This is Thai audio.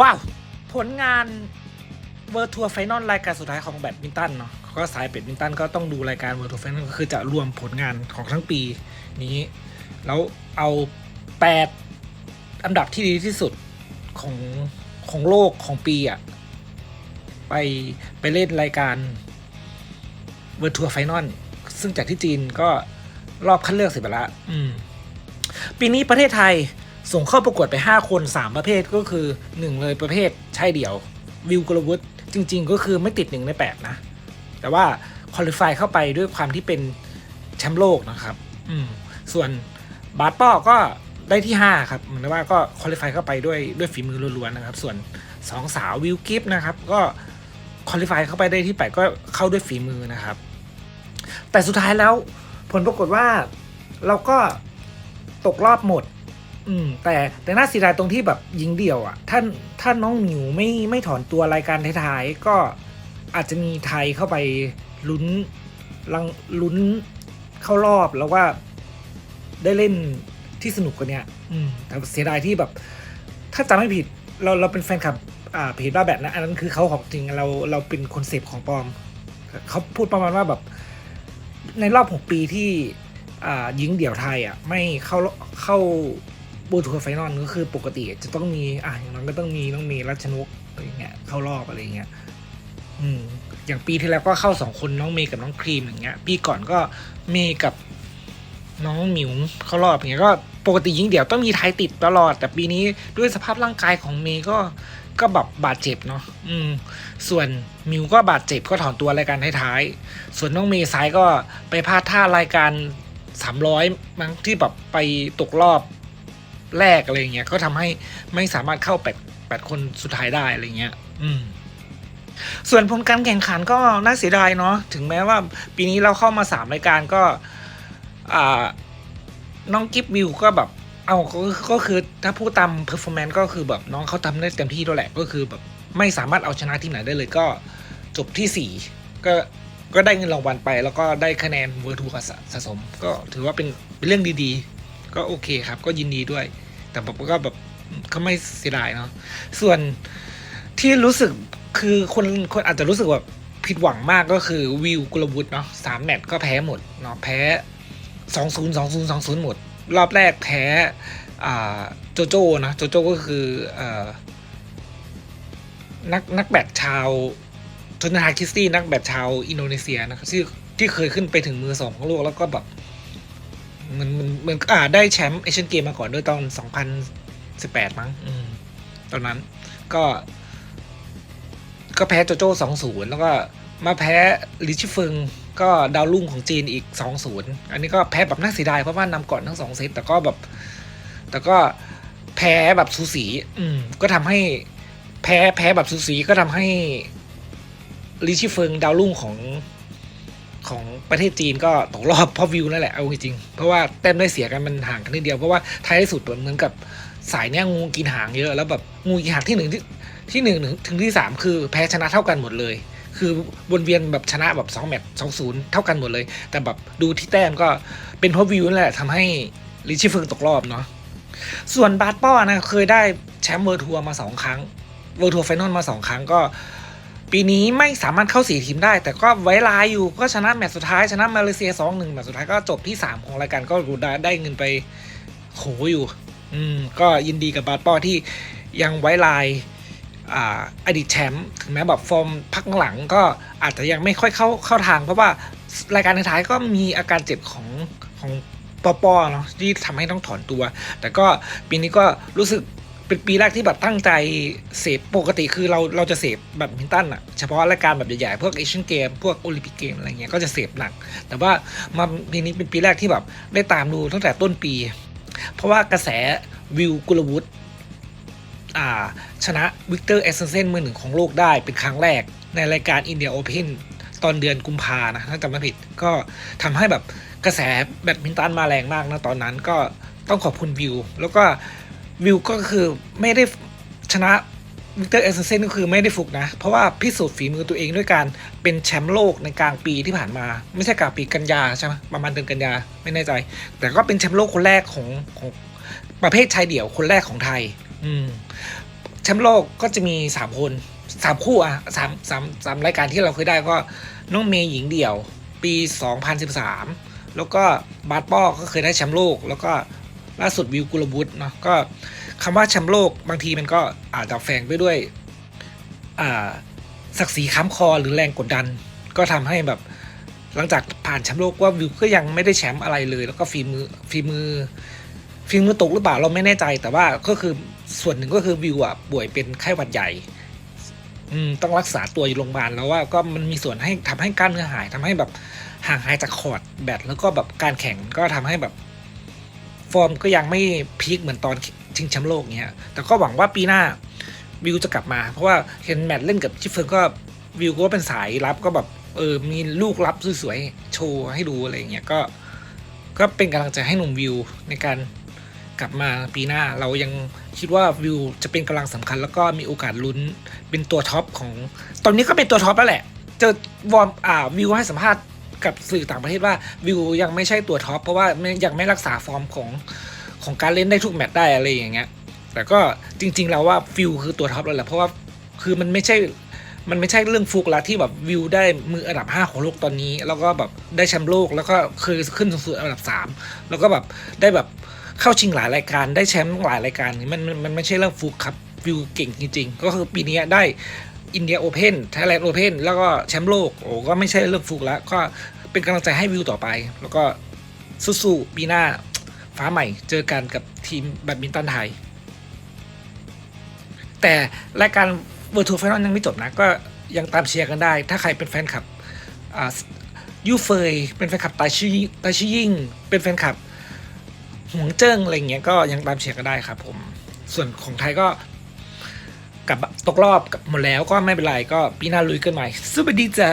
ว้าว ผลงานเวอร์ทัวร์ไฟนอลรายการสุดท้ายของแบดมินตันเนาะก็สายแบดมินตันก็ต้องดูรายการเวอร์ทัวร์ไฟนอลก็คือจะรวมผลงานของทั้งปีนี้ แล้วเอาแปดอันดับที่ดีที่สุดของของโลกของปีอะไปไปเล่นรายการเวอร์ทัวร์ไฟนอลซึ่งจากที่จีนก็รอบคัดเลือกเสร็จไปแล้วปีนี้ประเทศไทย ส่งเข้าประกวดไป 5 คน 3 ประเภทก็คือ 1 เลยประเภทชายเดี่ยว วิวกลวุฒจริง ๆ ก็คือไม่ติด 1 ใน 8 นะ แต่ว่าคอลิฟายเข้าไปด้วยความที่เป็นแชมป์โลกนะครับ อืม ส่วนบาสป้อก็ได้ที่ 5 ครับเหมือนว่าก็คอลิฟายเข้าไปด้วยด้วยฝีมือล้วนๆนะครับ ส่วน 2 สาววิวกิฟนะครับ ก็คอลิฟายเข้าไปได้ที่ 8 ก็เข้าด้วยฝีมือนะครับ แต่สุดท้ายแล้วผลปรากฏว่าเราก็ตกรอบหมด อืมแต่แต่น่าเสียดายตรงที่แบบยิงเดี่ยวอะ่ะท่านถ้าน้องหมิวไม่ไม่ถอนตัวรายการท้ายๆก็อาจจะมีไทยเข้าไปลุ้นลังลุ้นเข้ารอบแล้วว่าได้เล่นที่สนุกกว่านี้อืมแต่เสียดายที่แบบ ถ้าจำไม่ผิดเราเราเป็นแฟนคลับอ่าเพจบ้าแบบนะอันนั้นคือเขาของจริงเราเราเป็นคนเสพของปลอมเขาพูดประมาณว่าแบบ ในรอบหกปีที่อ่ายิงเดี่ยวไทยอะไม่เข้าเข้า บูทัวไฟนอลก็คือปกติจะต้องมีอะอย่างนั้นก็ต้องมีต้องมีรัชนกอะไรเงี้ยเข้ารอบอะไรเงี้ยอืมอย่างปีที่แล้วก็เข้าสองคนน้องเมย์กับน้องครีมอย่างเงี้ย ปีก่อนก็เมย์กับน้องหมิวเข้ารอบอย่างเงี้ยก็ปกติยิงเดี่ยวต้องมีไทยติดตลอด แต่ปีนี้ด้วยสภาพร่างกายของเมย์ก็ก็แบบบาดเจ็บเนาะอืม ส่วนมิวก็บาดเจ็บก็ถอนตัวรายการท้ายๆส่วนน้องเมย์ซ้ายก็ไปพลาดท่ารายการสามร้อยมั้งที่แบบไปตกรอบ แรกอะไรเงี้ยก็ทำให้ไม่สามารถเข้าแปดแปดคนสุดท้ายได้อะไรเงี้ย อืมส่วนผลการแข่งขันก็น่าเสียดายเนาะถึงแม้ว่าปีนี้เราเข้ามาสามรายการก็อ่าน้องกิฟวิวก็แบบเอาก็คือถ้าพูดตามเพอร์ฟอร์แมนซ์ก็คือแบบน้องเขาทำได้เต็มที่ด้วยแหละ ก็คือแบบไม่สามารถเอาชนะทีมไหนได้เลยก็จบที่สี่ก็ก็ได้เงินรางวัลไป แล้วก็ได้คะแนนเวอร์ทูสะสะสม ก็ถือว่าเป็นเป็นเรื่องดีๆ ก็โอเคครับ ก็ยินดีด้วย แต่ผมก็แบบก็ไม่เสียดายเนาะส่วนที่รู้สึกคือคนคนอาจจะรู้สึกแบบผิดหวังมากก็คือวิวกุลวุฒิเนาะสามแมตช์ก็แพ้หมดเนาะแพ้สองศูนย์สองศูนย์สองศูนย์หมด รอบแรกแพ้โจโจ้นะโจโจ้ก็คืออนักนักแบดชาวทนฮาคิสตี้นักแบดชาวอินโดนีเซียนะครับที่ที่เคยขึ้นไปถึงมือสองของโลกแล้วก็แบบ มันมันมันอ่าได้แชมป์เอเชียนเกมมาก่อนด้วยตอน 2018 มั้งอืมตอนนั้นก็ ก็แพ้โจโจ้2-0แล้วก็มาแพ้ลิชิเฟิงก็ดาวรุ่งของจีนอีก2-0อันนี้ก็แพ้แบบน่าเสียดายเพราะว่านำก่อนทั้งสองเซตแต่ก็แบบ แต่ก็แพ้แบบสูสี อืม ก็ทำให้แพ้แพ้แบบสูสีก็ทำให้ลิชิเฟิงดาวรุ่งของ ของประเทศจีนก็ตกรอบเพราะวิวนั่นแหละเอาจริงๆเพราะว่าแต้มได้เสียกันมันห่างกันนิดเดียวเพราะว่าท้ายที่สุดเหมือนกับสายเนี้ยงูกินหางเยอะแล้วแบบงูกินหางที่หนึ่งที่ที่หนึ่งถึงที่สามคือแพ้ชนะเท่ากันหมดเลย คือวนเวียนแบบชนะแบบสองแมตช์สองศูนย์เท่ากันหมดเลย แต่แบบดูที่แต้มก็เป็นเพราะวิวนั่นแหละทำให้ลิชิฟิงตกรอบเนาะส่วนบาสป้อนะเคยได้แชมป์เวอร์ทัวร์มาสองครั้งเวอร์ทัวร์ไฟนอลมาสองครั้งก็ ปีนี้ไม่สามารถเข้าสี่ทีมได้ แต่ก็ไว้ลายอยู่ก็ชนะแมตช์สุดท้ายชนะมาเลเซียสองหนึ่งแมตช์สุดท้ายก็จบที่สามของรายการก็รูได้ได้เงินไปโหอยู่ อืมก็ยินดีกับบาสปอที่ยังไว้ลายอ่าอดีตแชมป์ถึงแม้แบบฟอร์มพักหลังก็อาจจะยังไม่ค่อยเข้าเข้าทาง เพราะว่ารายการท้ายก็มีอาการเจ็บของของปอปอเนาะที่ทำให้ต้องถอนตัว แต่ก็ปีนี้ก็รู้สึก เป็นปีแรกที่แบบตั้งใจเสพปกติคือเราเราจะเสพแบบมินตันอะเฉพาะรายการแบบใหญ่ๆพวกเอเชียนเกมพวกโอลิมปิกเกมอะไรเงี้ยก็จะเสพหนัก แต่ว่ามาปีนี้เป็นปีแรกที่แบบได้ตามดูตั้งแต่ต้นปี เพราะว่ากระแสวิวกุลวุฒิชนะวิกเตอร์เอเซนเซนมือหนึ่งของโลกได้เป็นครั้งแรกในรายการอินเดียโอเพนตอนเดือนกุมภานะถ้าจำไม่ผิดก็ทำให้แบบกระแสแบดมินตันมาแรงมากนะตอนนั้นก็ต้องขอบคุณวิว แล้วก็ วิวก็คือไม่ได้ชนะวิกเตอร์เอเซนเซนก็คือไม่ได้ฟุกนะ เพราะว่าพิสูจน์ฝีมือตัวเองด้วยการเป็นแชมป์โลกในกลางปีที่ผ่านมา ไม่ใช่กลางปีกันยาใช่ไหมประมาณเดือนกันยาไม่แน่ใจ แต่ก็เป็นแชมป์โลกคนแรกของของประเภทชายเดี่ยวคนแรกของไทย อืมแชมป์โลกก็จะมีสามคนสามคู่อะสามสามสามรายการที่เราเคยได้ก็น้องเมย์หญิงเดี่ยว ปี 2013 แล้วก็บาสป้อก็เคยได้แชมป์โลก แล้วก็ ล่าสุดวิวกุลบุตรเนาะก็คำว่าแชมป์โลกบางทีมันก็อาจจะแฝงไปด้วยอ่าศักดิ์ศรีค้ำคอหรือแรงกดดัน ก็ทำให้แบบหลังจากผ่านแชมป์โลกว่าวิวก็ยังไม่ได้แชมป์อะไรเลย แล้วก็ฝีมือฝีมือฝีมือตกหรือเปล่าเราไม่แน่ใจ แต่ว่าก็คือส่วนหนึ่งก็คือวิวอะป่วยเป็นไข้หวัดใหญ่อืมต้องรักษาตัวอยู่โรงพยาบาลแล้วว่าก็มันมีส่วนให้ทำให้กล้ามเนื้อหายทำให้แบบห่างหายจากคอร์ดแบตแล้วก็แบบการแข่งก็ทำให้แบบ อร์มก็ยังไม่พีคเหมือนตอนชิงแชมป์โลกเนี้ย แต่ก็หวังว่าปีหน้าวิวจะกลับมา เพราะว่าเห็นแมตช์เล่นกับชิฟเฟิร์นก็วิวก็เป็นสายรับก็แบบเออมีลูกรับสวยๆโชว์ให้ดูอะไรเงี้ยก็ก็เป็นกำลังใจให้หนุ่มวิวในการกลับมาปีหน้าเรายังคิดว่าวิวจะเป็นกำลังสำคัญ แล้วก็มีโอกาสลุ้นเป็นตัวท็อปของ ตอนนี้ก็เป็นตัวท็อปแล้วแหละ เจอวอร์มอ่าวิวให้สัมภาษณ์ กับสื่อต่างประเทศว่าวิวยังไม่ใช่ตัวท็อปเพราะว่ายังไม่รักษาฟอร์มของของการเล่นได้ทุกแมตช์ได้อะไรอย่างเงี้ยแต่ก็จริง ๆ แล้วว่าฟิวคือตัวท็อปแล้วแหละเพราะว่าคือมันไม่ใช่มันไม่ใช่เรื่องฟุกละที่แบบวิวได้มืออันดับ 5 ของโลกตอนนี้ แล้วก็แบบได้แชมป์โลกแล้วก็เคยขึ้นสูงสุดอันดับ 3 แล้วก็แบบได้แบบเข้าชิงหลายรายการได้แชมป์หลายรายการมันมันมันไม่ใช่เรื่องฟุกครับวิวเก่งจริง ๆ ก็คือปีนี้ได้อินเดียโอเพนไทยแลนด์โอเพนแล้วก็แชมป์โลกโอ้ก็ไม่ใช่เรื่องฟุกแล้วก็ เป็นกำลังใจให้วิวต่อไป แล้วก็สู้ๆปีหน้าฟ้าใหม่เจอกันกับทีมแบดมินตันไทย แต่รายการเวอร์ทูไฟนอลยังไม่จบนะ ก็ยังตามเชียร์กันได้ ถ้าใครเป็นแฟนคลับอ่ายูเฟยเป็นแฟนคลับตาชิตาชิยิ่ง เป็นแฟนคลับหวงเจิ้งอะไรเงี้ยก็ยังตามเชียร์กันได้ครับผม ส่วนของไทยก็กลับตกรอบกับหมดแล้วก็ไม่เป็นไรก็ปีหน้าลุยกันใหม่สวัสดีจ้า